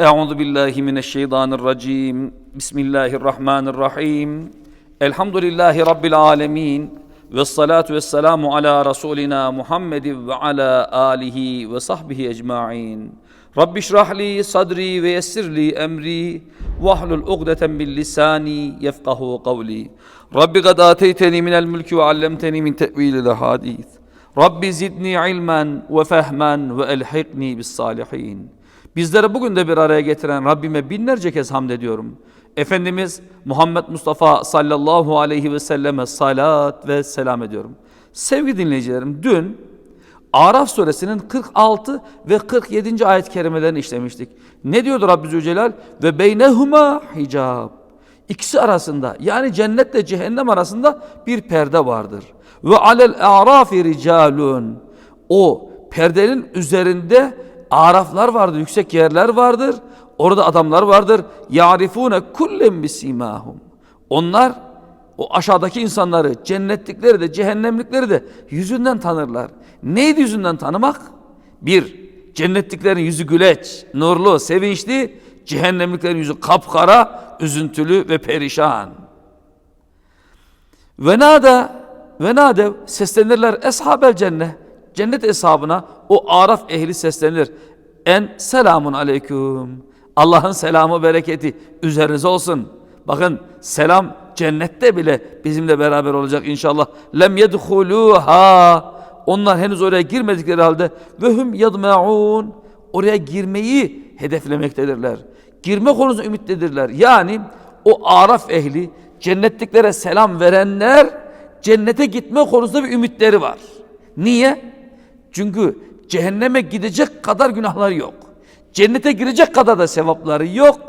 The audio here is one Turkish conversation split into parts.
Euzu billahi mineşşeytanirracim. Bismillahirrahmanirrahim. Elhamdülillahi rabbil alamin. Ve salatu ve selamu ala rasulina Muhammedin ve ala alihi ve sahbihi ecmaîn. Rabbi şrah li sadri ve yessir li emri vahlul ugdeten min lisani yefkahu kavli. Rabbi kad ateyteni minel mülki ve allemteni min tevilil hadis. Rabbi zidni ilmen ve fehmen ve elhikni bis salihin. Bizleri bugün de bir araya getiren Rabbime binlerce kez hamd ediyorum. Efendimiz Muhammed Mustafa sallallahu aleyhi ve selleme salat ve selam ediyorum. Sevgili dinleyicilerim dün Araf suresinin 46 ve 47. ayet kerimelerini işlemiştik. Ne diyordu Rabbi Zülcelal? Ve beynehuma hicab. İkisi arasında yani cennetle cehennem arasında bir perde vardır. Ve alel a'rafi ricalun. O perdenin üzerinde araflar vardır, yüksek yerler vardır. Orada adamlar vardır. Yarifune kullen bisimahum. Onlar o aşağıdaki insanları, cennetlikleri de, cehennemlikleri de yüzünden tanırlar. Neydi yüzünden tanımak? Bir, cennetliklerin yüzü güleç, nurlu, sevinçli, cehennemliklerin yüzü kapkara, üzüntülü ve perişan. Ve nada ve nade seslenirler eshabel cennet. Cennet eshabına o araf ehli seslenir. En selamun aleyküm. Allah'ın selamı bereketi üzerinize olsun. Bakın selam cennette bile bizimle beraber olacak inşallah. Lem yedhuluha. Onlar henüz oraya girmedikleri halde ve hum yadmaun. Oraya girmeyi hedeflemektedirler. Girme konusunda ümitlidirler. Yani o araf ehli cennetliklere selam verenler cennete gitme konusunda bir ümitleri var. Niye? Çünkü cehenneme gidecek kadar günahları yok. Cennete girecek kadar da sevapları yok.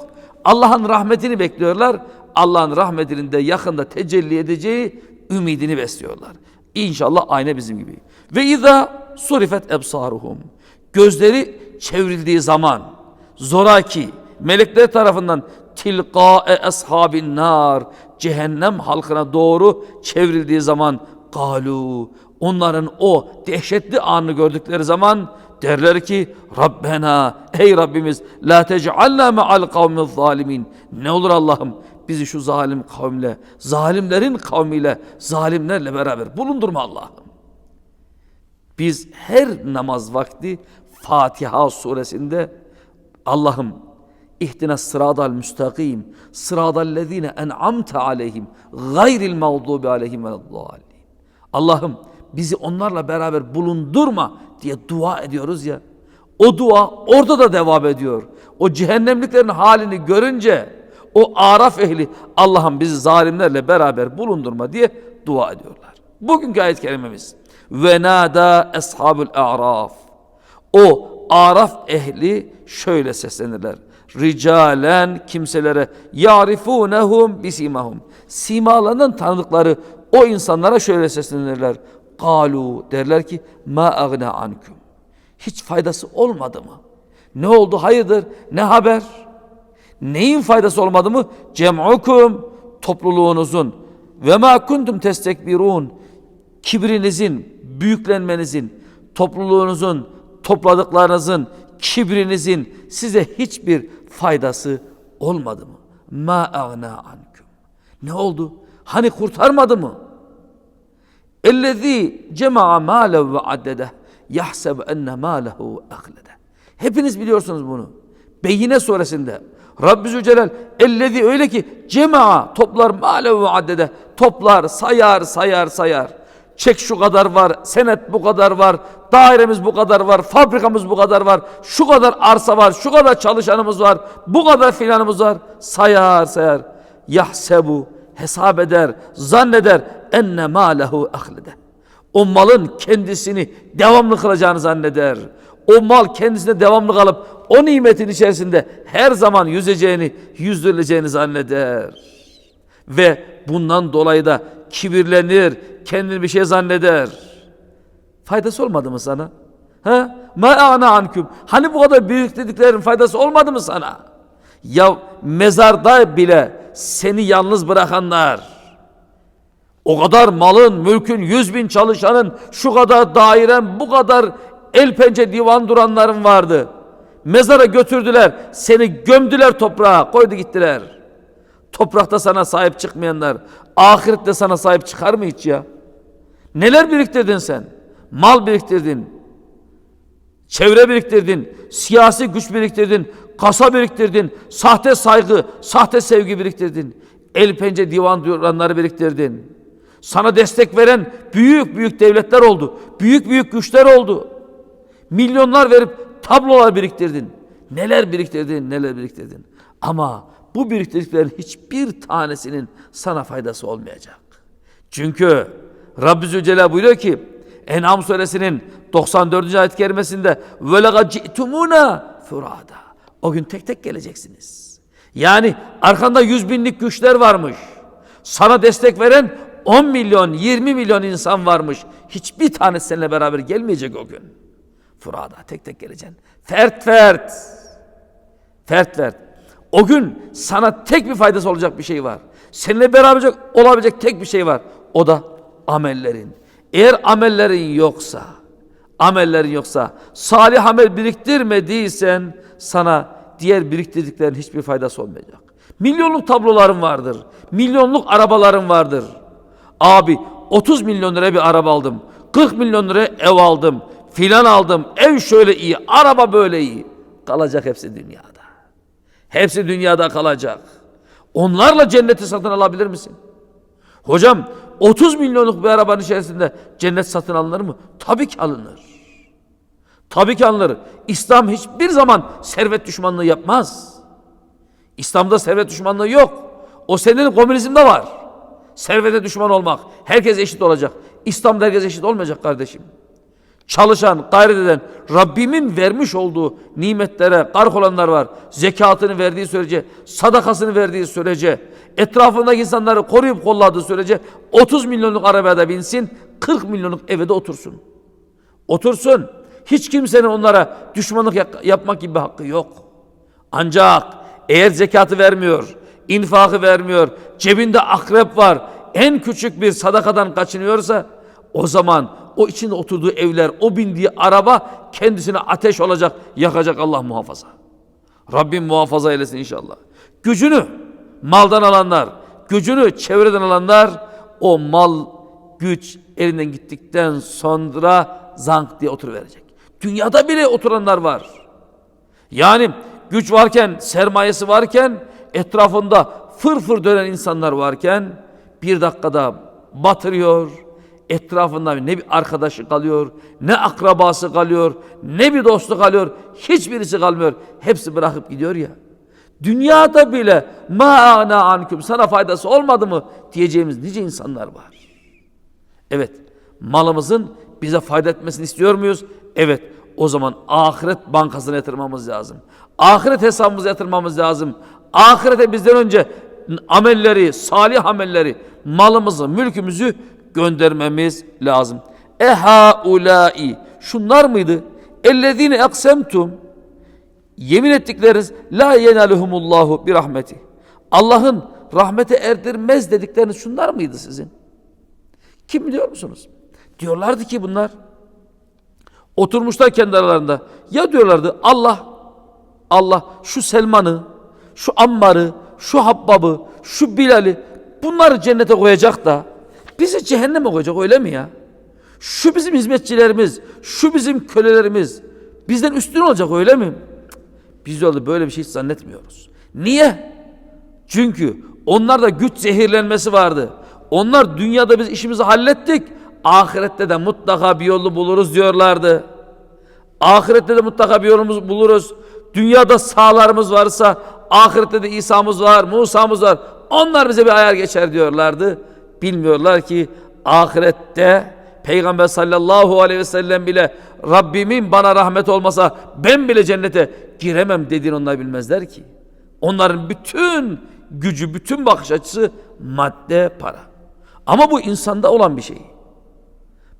Allah'ın rahmetini bekliyorlar. Allah'ın rahmetinin de yakında tecelli edeceği ümidini besliyorlar. İnşallah aynı bizim gibi. Ve izâ surifet ebsaruhum. Gözleri çevrildiği zaman zoraki melekler tarafından tilqa'e ashabin nar cehennem halkına doğru çevrildiği zaman galu onların o dehşetli anını gördükleri zaman derler ki Rabbena ey Rabbimiz la tec'alna ma'al kavmiz zalimin. Ne olur Allah'ım bizi şu zalim kavimle zalimlerin kavmiyle zalimlerle beraber bulundurma Allah'ım. Biz her namaz vakti Fatiha suresinde Allah'ım İhtina sıradal müstakim sıradal lezine en'amte aleyhim gayril mağdubi aleyhim ve Allah'ım bizi onlarla beraber bulundurma diye dua ediyoruz ya. O dua orada da devam ediyor. O cehennemliklerin halini görünce o araf ehli Allah'ım bizi zalimlerle beraber bulundurma diye dua ediyorlar. Bugünkü ayet kerimemiz ve nada eshabul a'raf. O araf ehli şöyle seslenirler. Ricalen kimselere yarifunehum bisimahum. Simalarının tanıdıkları o insanlara şöyle seslenirler. Kalu derler ki ma agna ankum. Hiç faydası olmadı mı? Ne oldu hayırdır? Ne haber? Neyin faydası olmadı mı? Cem'ukum topluluğunuzun ve ma kuntum testekbirun kibrinizin, büyüklenmenizin, topluluğunuzun, topladıklarınızın, kibrinizin size hiçbir faydası olmadı mı? Ma agna ankum. Ne oldu? Hani kurtarmadı mı? Cema'a mâlev ve addede yahseb enne mâlehu ahlede. Hepiniz biliyorsunuz bunu. Beyine suresinde Rabbi Zülcelal ellezî öyle ki cema'a toplar mâlev ve addede toplar sayar sayar sayar. Çek şu kadar var, senet bu kadar var, dairemiz bu kadar var, fabrikamız bu kadar var, şu kadar arsa var, şu kadar çalışanımız var, bu kadar filanımız var. Sayar sayar. Yahsebu hesap eder, zanneder enne malehu ahlede. O malın kendisini devamlı kılacağını zanneder. O mal kendisine devamlı kalıp o nimetin içerisinde her zaman yüzeceğini, yüzdürüleceğini zanneder. Ve bundan dolayı da kibirlenir, kendini bir şey zanneder. Faydası olmadı mı sana? Ha? Ma ana ankum. Hani bu kadar büyük dediklerin faydası olmadı mı sana? Ya mezarda bile seni yalnız bırakanlar, o kadar malın, mülkün, yüz bin çalışanın, şu kadar dairen, bu kadar el pençe divan duranların vardı. Mezara götürdüler. Seni gömdüler toprağa. Koydu gittiler. Toprakta sana sahip çıkmayanlar ahirette sana sahip çıkar mı hiç ya? Neler biriktirdin sen? Mal biriktirdin. Çevre biriktirdin. Siyasi güç biriktirdin Kasa biriktirdin. Sahte saygı, sahte sevgi biriktirdin. El pençe divan duranları biriktirdin. Sana destek veren büyük büyük devletler oldu. Büyük büyük güçler oldu. Milyonlar verip tablolar biriktirdin. Neler biriktirdin, neler biriktirdin. Ama bu biriktirdiklerin hiçbir tanesinin sana faydası olmayacak. Çünkü Rabbi Zülcelal buyuruyor ki En'am suresinin 94. ayet kerimesinde وَلَغَ جِئْتُمُونَ فُرَادًا o gün tek tek geleceksiniz. Yani arkanda yüz binlik güçler varmış. Sana destek veren 10 milyon, 20 milyon insan varmış. Hiçbir tanesi seninle beraber gelmeyecek o gün. Furada tek tek geleceksin. Fert fert. Fert fert. O gün sana tek bir faydası olacak bir şey var. Seninle beraber olabilecek tek bir şey var. O da amellerin. Eğer amellerin yoksa, amellerin yoksa, salih amel biriktirmediysen sana diğer biriktirdiklerin hiçbir faydası olmayacak. Milyonluk tabloların vardır. Milyonluk arabaların vardır. Abi 30 milyon liraya bir araba aldım. 40 milyon liraya ev aldım. Filan aldım. Ev şöyle iyi, araba böyle iyi. Kalacak hepsi dünyada. Hepsi dünyada kalacak. Onlarla cenneti satın alabilir misin? Hocam 30 milyonluk bir arabanın içerisinde cennet satın alınır mı? Tabii ki alınır. Tabii ki alınır. İslam hiçbir zaman servet düşmanlığı yapmaz. İslam'da servet düşmanlığı yok. O senin komünizmde var. Servete düşman olmak. Herkes eşit olacak. İslam'da herkes eşit olmayacak kardeşim. Çalışan, gayret eden, Rabbimin vermiş olduğu nimetlere gark olanlar var. Zekatını verdiği sürece, sadakasını verdiği sürece, etrafındaki insanları koruyup kolladığı sürece 30 milyonluk arabaya da binsin, 40 milyonluk eve de otursun. Otursun. Hiç kimsenin onlara düşmanlık yap- yapmak gibi bir hakkı yok. Ancak eğer zekatı vermiyor, infakı vermiyor, cebinde akrep var, en küçük bir sadakadan kaçınıyorsa o zaman o içinde oturduğu evler, o bindiği araba kendisine ateş olacak, yakacak Allah muhafaza. Rabbim muhafaza eylesin inşallah. Gücünü maldan alanlar, gücünü çevreden alanlar o mal, güç elinden gittikten sonra zank diye oturuverecek. Dünyada bile oturanlar var. Yani güç varken, sermayesi varken, etrafında fır fır dönen insanlar varken bir dakikada batırıyor. Etrafında ne bir arkadaşı kalıyor, ne akrabası kalıyor, ne bir dostu kalıyor. Hiçbirisi kalmıyor. Hepsi bırakıp gidiyor ya. Dünyada bile ma ana anküm sana faydası olmadı mı diyeceğimiz nice insanlar var. Evet, malımızın bize fayda etmesini istiyor muyuz? Evet, o zaman ahiret bankasına yatırmamız lazım. Ahiret hesabımıza yatırmamız lazım. Ahirete bizden önce amelleri, salih amelleri, malımızı, mülkümüzü göndermemiz lazım. Ehaulai şunlar mıydı? Ellezine eksemtum yemin ettikleriniz la yenaluhumullahu bir rahmeti. Allah'ın rahmete erdirmez dedikleriniz şunlar mıydı sizin? Kim biliyor musunuz? Diyorlardı ki bunlar oturmuşlar kendi aralarında. Ya diyorlardı Allah Allah şu Selman'ı, şu Ammar'ı, şu Habbab'ı, şu Bilal'i bunları cennete koyacak da bizi cehenneme koyacak öyle mi ya? Şu bizim hizmetçilerimiz, şu bizim kölelerimiz bizden üstün olacak öyle mi? Biz öyle böyle bir şey zannetmiyoruz. Niye? Çünkü onlarda güç zehirlenmesi vardı. Onlar dünyada biz işimizi hallettik. Ahirette de mutlaka bir yolu buluruz diyorlardı. Ahirette de mutlaka bir yolumuzu buluruz. Dünyada sağlarımız varsa ahirette de İsa'mız var, Musa'mız var. Onlar bize bir ayar geçer diyorlardı. Bilmiyorlar ki ahirette Peygamber sallallahu aleyhi ve sellem bile Rabbimin bana rahmet olmasa ben bile cennete giremem dediğini onlar bilmezler ki. Onların bütün gücü, bütün bakış açısı madde, para. Ama bu insanda olan bir şey.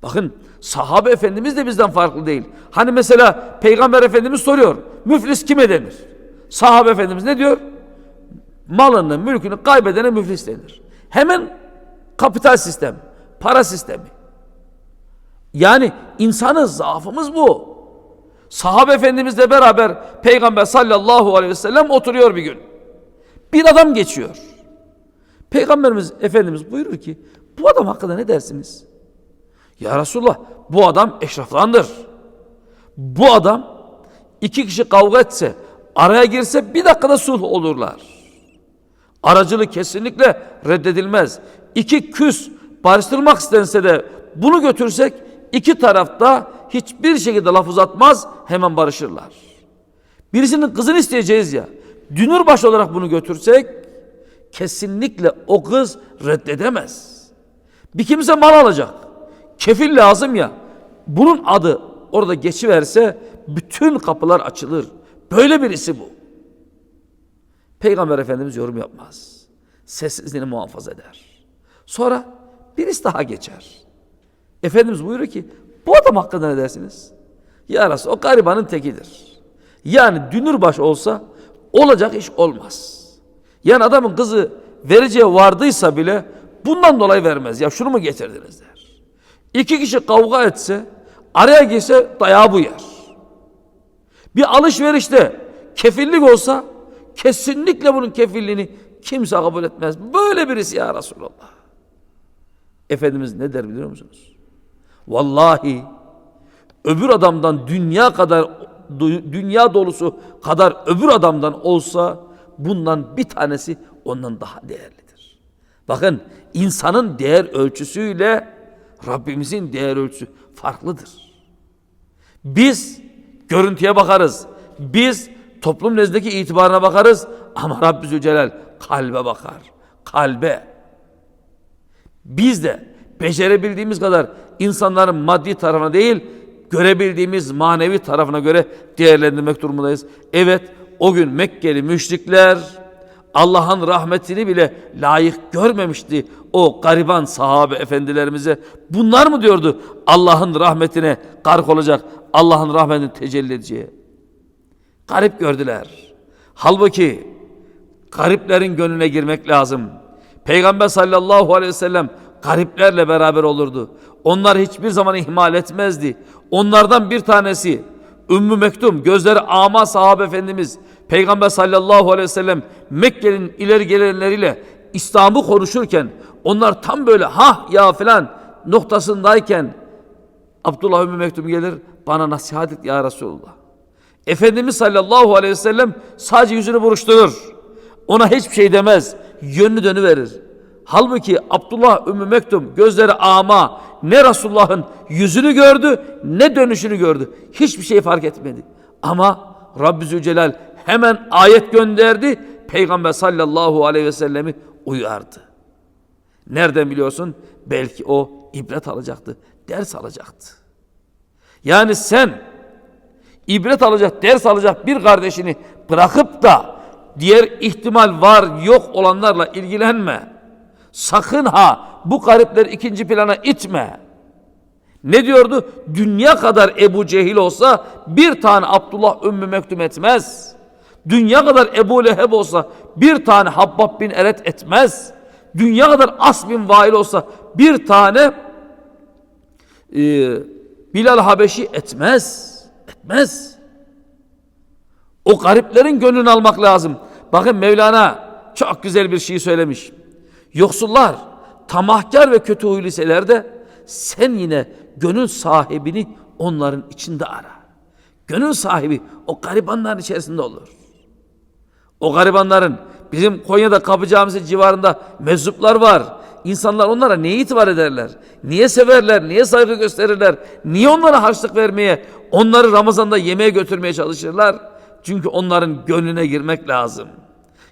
Bakın sahabe efendimiz de bizden farklı değil. Hani mesela peygamber efendimiz soruyor. Müflis kime denir? Sahabe efendimiz ne diyor? Malını, mülkünü kaybedene müflis denir. Hemen kapital sistem, para sistemi. Yani insanız, zaafımız bu. Sahabe efendimizle beraber Peygamber sallallahu aleyhi ve sellem oturuyor bir gün. Bir adam geçiyor. Peygamberimiz Efendimiz buyurur ki bu adam hakkında ne dersiniz? Ya Resulullah bu adam eşraflandır. Bu adam iki kişi kavga etse araya girse bir dakikada sulh olurlar. Aracılık kesinlikle reddedilmez. İki küs barıştırmak istense de bunu götürsek iki tarafta hiçbir şekilde laf uzatmaz hemen barışırlar. Birisinin kızını isteyeceğiz ya. Dünürbaş olarak bunu götürsek kesinlikle o kız reddedemez. Bir kimse mal alacak. Kefil lazım ya. Bunun adı orada geçiverse bütün kapılar açılır. Böyle birisi bu. Peygamber Efendimiz yorum yapmaz. Sessizliğini muhafaza eder. Sonra birisi daha geçer. Efendimiz buyuruyor ki bu adam hakkında ne dersiniz? Ya Resul, o garibanın tekidir. Yani dünürbaş olsa olacak iş olmaz. Yani adamın kızı vereceği vardıysa bile bundan dolayı vermez. Ya şunu mu getirdiniz der. İki kişi kavga etse araya girse dayağı bu yer. Bir alışverişte kefillik olsa kesinlikle bunun kefilliğini kimse kabul etmez. Böyle birisi ya Resulallah. Efendimiz ne der biliyor musunuz? Vallahi öbür adamdan dünya kadar dünya dolusu kadar öbür adamdan olsa bundan bir tanesi ondan daha değerlidir. Bakın insanın değer ölçüsüyle Rabbimizin değer ölçüsü farklıdır. Biz görüntüye bakarız. Biz toplum nezdindeki itibarına bakarız ama Rabbi Zülcelal kalbe bakar. Kalbe. Biz de becerebildiğimiz kadar insanların maddi tarafına değil, görebildiğimiz manevi tarafına göre değerlendirmek durumundayız. Evet, o gün Mekkeli müşrikler Allah'ın rahmetini bile layık görmemişti o gariban sahabe efendilerimize. Bunlar mı diyordu Allah'ın rahmetine gark olacak, Allah'ın rahmetini tecelli edeceği? Garip gördüler. Halbuki gariplerin gönlüne girmek lazım. Peygamber sallallahu aleyhi ve sellem gariplerle beraber olurdu. Onlar hiçbir zaman ihmal etmezdi. Onlardan bir tanesi Ümmü Mektum, gözleri ama sahabe efendimiz Peygamber sallallahu aleyhi ve sellem Mekke'nin ileri gelenleriyle İslam'ı konuşurken onlar tam böyle ha ya filan noktasındayken Abdullah Ümmü Mektum gelir bana nasihat et ya Resulullah. Efendimiz sallallahu aleyhi ve sellem sadece yüzünü buruşturur. Ona hiçbir şey demez. Yönünü dönüverir. Halbuki Abdullah Ümmü Mektum gözleri ama ne Resulullah'ın yüzünü gördü ne dönüşünü gördü. Hiçbir şey fark etmedi. Ama Rabbi Zülcelal hemen ayet gönderdi. Peygamber sallallahu aleyhi ve sellemi uyardı. Nereden biliyorsun? Belki o ibret alacaktı, ders alacaktı. Yani sen ibret alacak, ders alacak bir kardeşini bırakıp da diğer ihtimal var yok olanlarla ilgilenme. Sakın ha bu garipler ikinci plana itme. Ne diyordu? Dünya kadar Ebu Cehil olsa bir tane Abdullah Ümmü Mektum etmez. Dünya kadar Ebu Leheb olsa bir tane Habbab bin Eret etmez. Dünya kadar As bin Vail olsa bir tane e, Bilal Habeşi etmez. Etmez. O gariplerin gönlünü almak lazım. Bakın Mevlana çok güzel bir şey söylemiş. Yoksullar, tamahkar ve kötü huylu iseler de sen yine gönül sahibini onların içinde ara. Gönül sahibi o garibanların içerisinde olur. O garibanların bizim Konya'da kapacağımız civarında meczuplar var. İnsanlar onlara neye itibar ederler? Niye severler? Niye saygı gösterirler? Niye onlara harçlık vermeye, onları Ramazan'da yemeğe götürmeye çalışırlar? Çünkü onların gönlüne girmek lazım.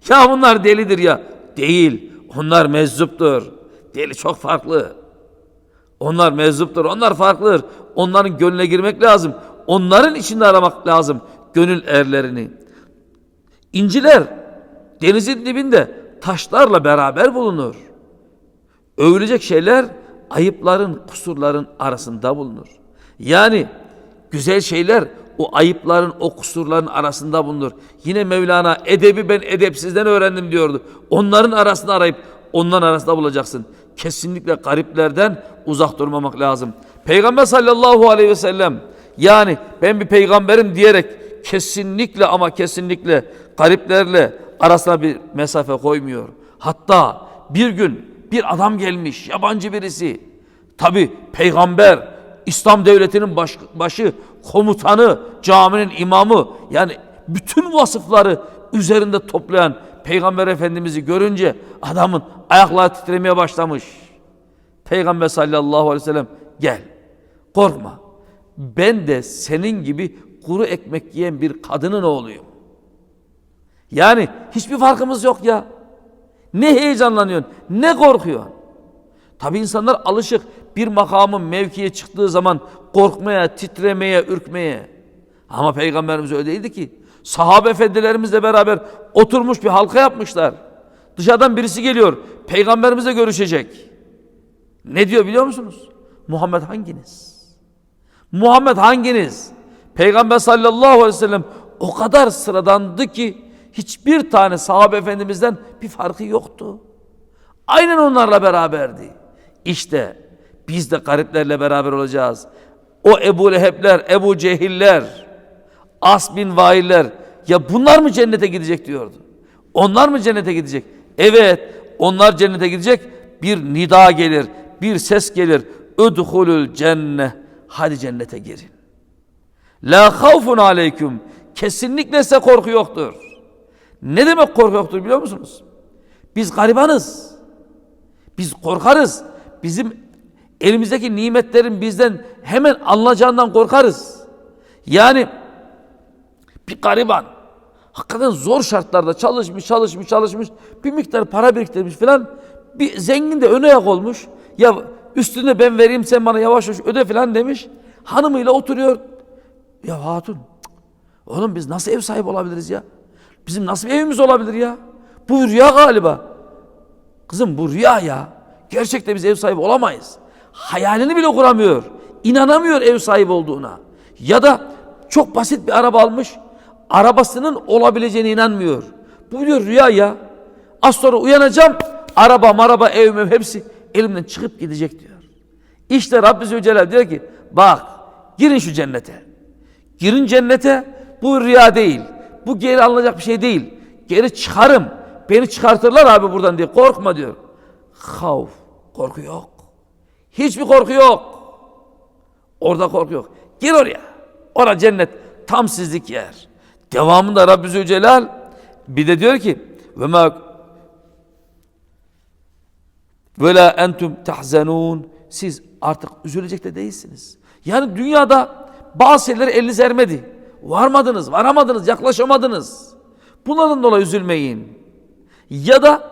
Ya bunlar delidir ya. Değil. Onlar mezzuptur. Deli çok farklı. Onlar mezzuptur. Onlar farklıdır. Onların gönlüne girmek lazım. Onların içinde aramak lazım gönül erlerini. İnciler denizin dibinde taşlarla beraber bulunur. Övülecek şeyler ayıpların, kusurların arasında bulunur. Yani güzel şeyler o ayıpların, o kusurların arasında bulunur. Yine Mevlana edebi ben edepsizden öğrendim diyordu. Onların arasında arayıp onların arasında bulacaksın. Kesinlikle gariplerden uzak durmamak lazım. Peygamber sallallahu aleyhi ve sellem Yani ben bir peygamberim diyerek kesinlikle ama kesinlikle gariplerle arasına bir mesafe koymuyor. Hatta bir gün bir adam gelmiş, yabancı birisi. Tabi peygamber, İslam devletinin baş- başı, komutanı, caminin imamı yani bütün vasıfları üzerinde toplayan Peygamber Efendimiz'i görünce adamın ayakları titremeye başlamış. Peygamber sallallahu aleyhi ve sellem gel korkma ben de senin gibi kuru ekmek yiyen bir kadının oğluyum. Yani hiçbir farkımız yok ya. Ne heyecanlanıyorsun, ne korkuyorsun. Tabi insanlar alışık bir makamın mevkiye çıktığı zaman korkmaya, titremeye, ürkmeye. Ama Peygamberimiz öyle değildi ki. Sahabe efendilerimizle beraber oturmuş bir halka yapmışlar. Dışarıdan birisi geliyor. Peygamberimizle görüşecek. Ne diyor biliyor musunuz? Muhammed hanginiz? Muhammed hanginiz? Peygamber sallallahu aleyhi ve sellem o kadar sıradandı ki hiçbir tane sahabe efendimizden bir farkı yoktu. Aynen onlarla beraberdi. İşte biz de gariplerle beraber olacağız. O Ebu Leheb'ler, Ebu Cehiller, As bin Vailler ya bunlar mı cennete gidecek diyordu. Onlar mı cennete gidecek? Evet onlar cennete gidecek. Bir nida gelir, bir ses gelir. Udhulul cenne. Hadi cennete girin. La havfun aleyküm. Kesinlikle size korku yoktur. Ne demek korku yoktur biliyor musunuz? Biz garibanız. Biz korkarız. Bizim elimizdeki nimetlerin bizden hemen alınacağından korkarız. Yani bir gariban hakikaten zor şartlarda çalışmış, çalışmış, çalışmış, bir miktar para biriktirmiş filan. Bir zengin de öne ayak olmuş. Ya üstüne ben vereyim sen bana yavaş yavaş öde filan demiş. Hanımıyla oturuyor. Ya hatun, oğlum biz nasıl ev sahibi olabiliriz ya? Bizim nasıl bir evimiz olabilir ya? Bu rüya galiba. Kızım bu rüya ya. Gerçekte biz ev sahibi olamayız. Hayalini bile kuramıyor. İnanamıyor ev sahibi olduğuna. Ya da çok basit bir araba almış. Arabasının olabileceğine inanmıyor. Bu diyor rüya ya. Az sonra uyanacağım. Araba, maraba, evim hepsi elimden çıkıp gidecek diyor. İşte Rabbi Zülcelal diyor ki bak girin şu cennete. Girin cennete bu rüya değil. Bu geri alınacak bir şey değil. Geri çıkarım. Beni çıkartırlar abi buradan diye. Korkma diyor. Havf. Korku yok. Hiçbir korku yok. Orada korku yok. Gir oraya. Orada cennet tam sizlik yer. Devamında Rabbi Zülcelal bir de diyor ki ve ma ve la entum tahzenun siz artık üzülecek de değilsiniz. Yani dünyada bazı şeyler eliniz ermedi. Varmadınız, varamadınız, yaklaşamadınız. Bunların dolayı üzülmeyin. Ya da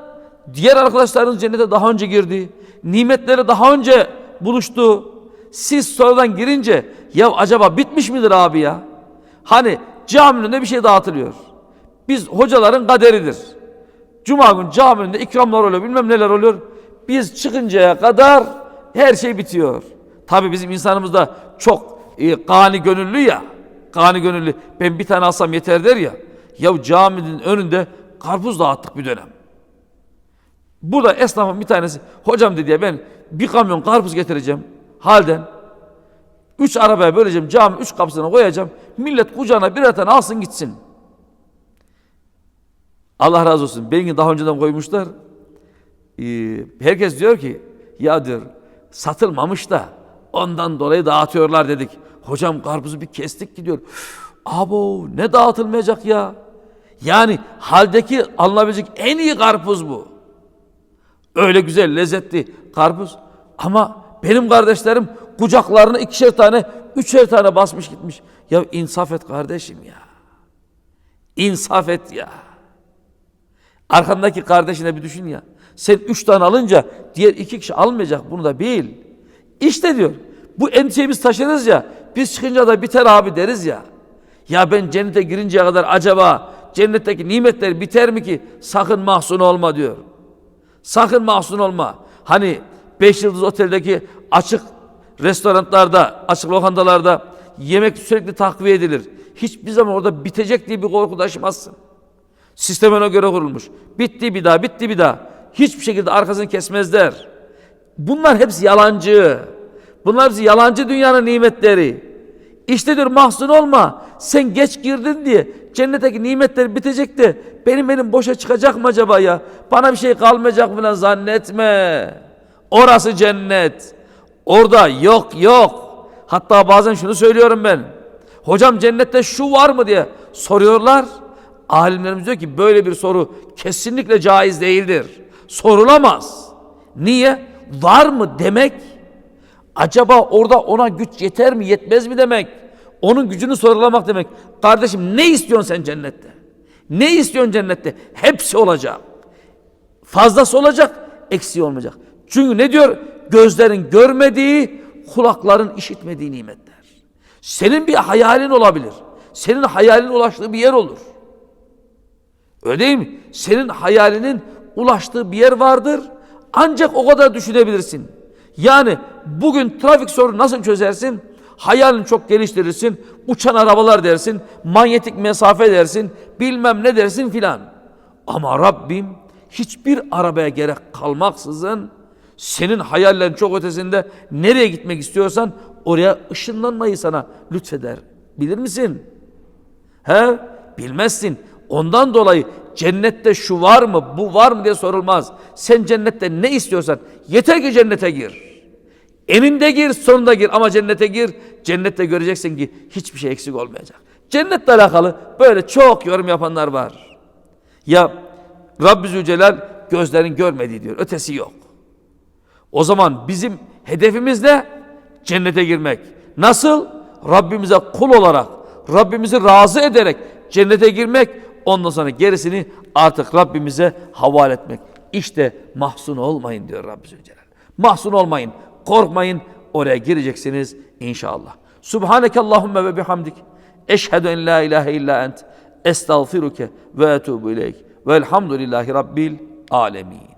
diğer arkadaşlarınız cennete daha önce girdi. Nimetlere daha önce buluştu. Siz sonradan girince ya acaba bitmiş midir abi ya? Hani caminin önünde bir şey dağıtılıyor. Biz hocaların kaderidir. Cuma gün caminin ikramlar oluyor bilmem neler oluyor. Biz çıkıncaya kadar her şey bitiyor. Tabi bizim insanımız da çok e, gani gönüllü ya. Gani gönüllü. Ben bir tane alsam yeter der ya. Ya caminin önünde karpuz dağıttık bir dönem. Burada esnafın bir tanesi hocam dedi ya ben bir kamyon karpuz getireceğim halden. Üç arabaya böleceğim cami üç kapısına koyacağım. Millet kucağına birer tane alsın gitsin. Allah razı olsun. Beni daha önceden koymuşlar. Ee, herkes diyor ki ya diyor satılmamış da ondan dolayı dağıtıyorlar dedik. Hocam karpuzu bir kestik gidiyor. Abo ne dağıtılmayacak ya. Yani haldeki alınabilecek en iyi karpuz bu. Öyle güzel lezzetli karpuz. Ama benim kardeşlerim kucaklarına ikişer tane, üçer tane basmış gitmiş. Ya insaf et kardeşim ya. İnsaf et ya. Arkandaki kardeşine bir düşün ya. Sen üç tane alınca diğer iki kişi almayacak bunu da bil. İşte diyor bu endişeyi biz taşırız ya. Biz çıkınca da biter abi deriz ya. Ya ben cennete girinceye kadar acaba cennetteki nimetler biter mi ki? Sakın mahzun olma diyor. Sakın mahzun olma. Hani beş yıldız oteldeki açık restoranlarda, açık lokantalarda yemek sürekli takviye edilir. Hiçbir zaman orada bitecek diye bir korku taşımazsın. Sistem ona göre kurulmuş. Bitti bir daha, bitti bir daha. Hiçbir şekilde arkasını kesmezler. Bunlar hepsi yalancı. Bunlar hepsi yalancı dünyanın nimetleri. İşte diyor mahzun olma. Sen geç girdin diye cennetteki nimetler bitecek de benim elim boşa çıkacak mı acaba ya? Bana bir şey kalmayacak falan zannetme. Orası cennet. Orada yok yok. Hatta bazen şunu söylüyorum ben. Hocam cennette şu var mı diye soruyorlar. Alimlerimiz diyor ki böyle bir soru kesinlikle caiz değildir. Sorulamaz. Niye? Var mı demek acaba orada ona güç yeter mi yetmez mi demek. Onun gücünü sorgulamak demek. Kardeşim ne istiyorsun sen cennette? Ne istiyorsun cennette? Hepsi olacak. Fazlası olacak, eksiği olmayacak. Çünkü ne diyor? Gözlerin görmediği, kulakların işitmediği nimetler. Senin bir hayalin olabilir. Senin hayalin ulaştığı bir yer olur. Öyle değil mi? Senin hayalinin ulaştığı bir yer vardır. Ancak o kadar düşünebilirsin. Yani bugün trafik sorunu nasıl çözersin? Hayalini çok geliştirirsin. Uçan arabalar dersin. Manyetik mesafe dersin. Bilmem ne dersin filan. Ama Rabbim hiçbir arabaya gerek kalmaksızın senin hayallerin çok ötesinde nereye gitmek istiyorsan oraya ışınlanmayı sana lütfeder. Bilir misin? He? Bilmezsin. Ondan dolayı cennette şu var mı, bu var mı diye sorulmaz. Sen cennette ne istiyorsan yeter ki cennete gir. Eninde gir, sonunda gir ama cennete gir. Cennette göreceksin ki hiçbir şey eksik olmayacak. Cennetle alakalı böyle çok yorum yapanlar var. Ya Rabbi Zülcelal gözlerin görmediği diyor. Ötesi yok. O zaman bizim hedefimiz ne? Cennete girmek. Nasıl? Rabbimize kul olarak, Rabbimizi razı ederek cennete girmek, ondan sonra gerisini artık Rabbimize havale etmek. İşte mahzun olmayın diyor Rabbi Zülcelal. Mahzun olmayın, korkmayın, oraya gireceksiniz inşallah. Subhaneke Allahümme ve bihamdik. Eşhedü en la ilahe illa ent. Estağfiruke ve etubu ileyk. Velhamdülillahi Rabbil alemin.